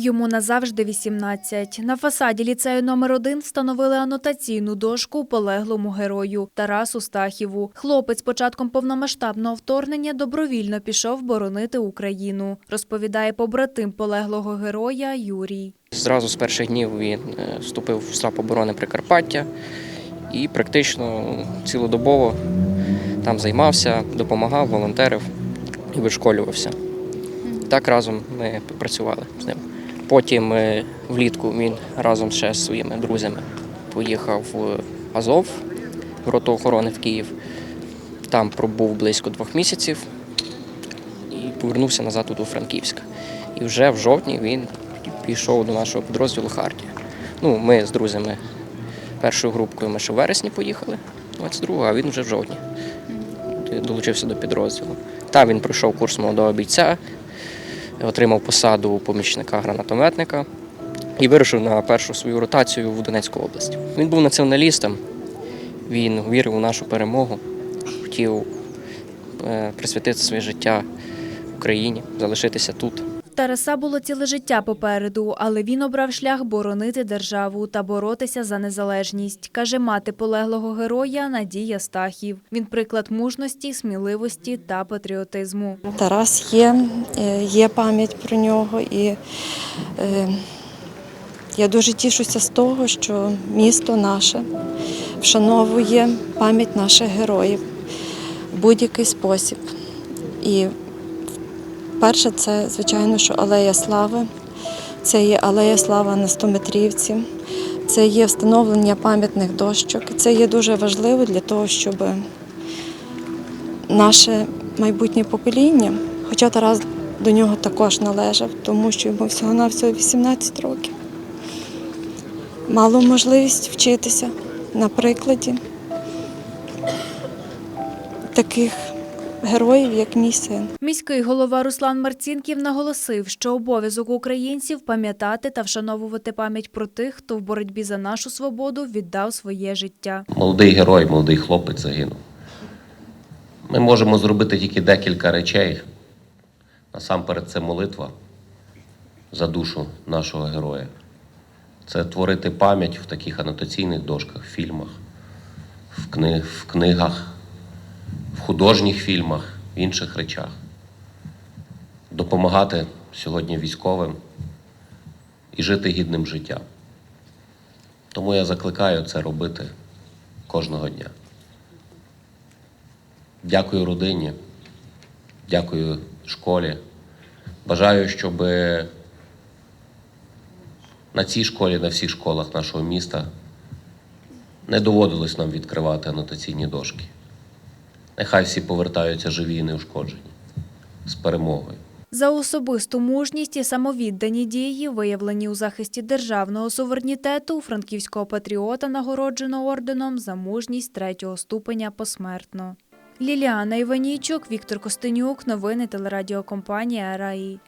Йому назавжди 18. На фасаді ліцею номер 1 встановили анотаційну дошку полеглому герою Тарасу Стахіву. Хлопець початком повномасштабного вторгнення добровільно пішов боронити Україну, розповідає побратим полеглого героя Юрій. Зразу з перших днів він е, вступив в штаб оборони Прикарпаття і практично цілодобово там займався, допомагав, волонтерив і вишколювався. Так разом ми працювали з ним. Потім е, влітку він разом ще з своїми друзями поїхав в Азов, в роту охорони в Київ. Там пробув близько двох місяців і повернувся назад тут у Франківськ. І вже в жовтні він пішов до нашого підрозділу Хартія. Ну, ми з друзями першою групкою ми ще в вересні поїхали, 22-го, а він вже в жовтні долучився до підрозділу. Там він пройшов курс молодого бійця, отримав посаду помічника гранатометника і вирушив на першу свою ротацію в Донецьку область. Він був націоналістом, він вірив у нашу перемогу, хотів е, присвятити своє життя Україні, залишитися тут. Тараса було ціле життя попереду, але він обрав шлях боронити державу та боротися за незалежність, каже мати полеглого героя Надія Стахів. Він приклад мужності, сміливості та патріотизму. Тарас є, е, є пам'ять про нього, і е, я дуже тішуся з того, що місто наше вшановує пам'ять наших героїв в будь-який спосіб. І перше, це, звичайно, що Алея Слави, це є Алея Слава на Стометрівці, це є встановлення пам'ятних дощок. Це є дуже важливо для того, щоб наше майбутнє покоління, хоча Тарас до нього також належав, тому що йому всього-навсього 18 років. Мало можливість вчитися на прикладі таких героїв, як мій син. Міський голова Руслан Марцінків наголосив, що обов'язок українців пам'ятати та вшановувати пам'ять про тих, хто в боротьбі за нашу свободу віддав своє життя. Молодий герой, молодий хлопець загинув. Ми можемо зробити тільки декілька речей. Насамперед, це молитва за душу нашого героя. Це творити пам'ять в таких анотаційних дошках, фільмах, в, кни... в книгах, художніх фільмах, в інших речах. Допомагати сьогодні військовим і жити гідним життям. Тому я закликаю це робити кожного дня. Дякую родині, дякую школі. Бажаю, щоб на цій школі, на всіх школах нашого міста не доводилось нам відкривати анотаційні дошки. Нехай всі повертаються живі і неушкоджені з перемогою. За особисту мужність і самовіддані дії, виявлені у захисті державного суверенітету, франківського патріота нагороджено орденом за мужність третього ступеня посмертно. Ліліана Іванійчук, Віктор Костенюк, новини телерадіокомпанія РАІ.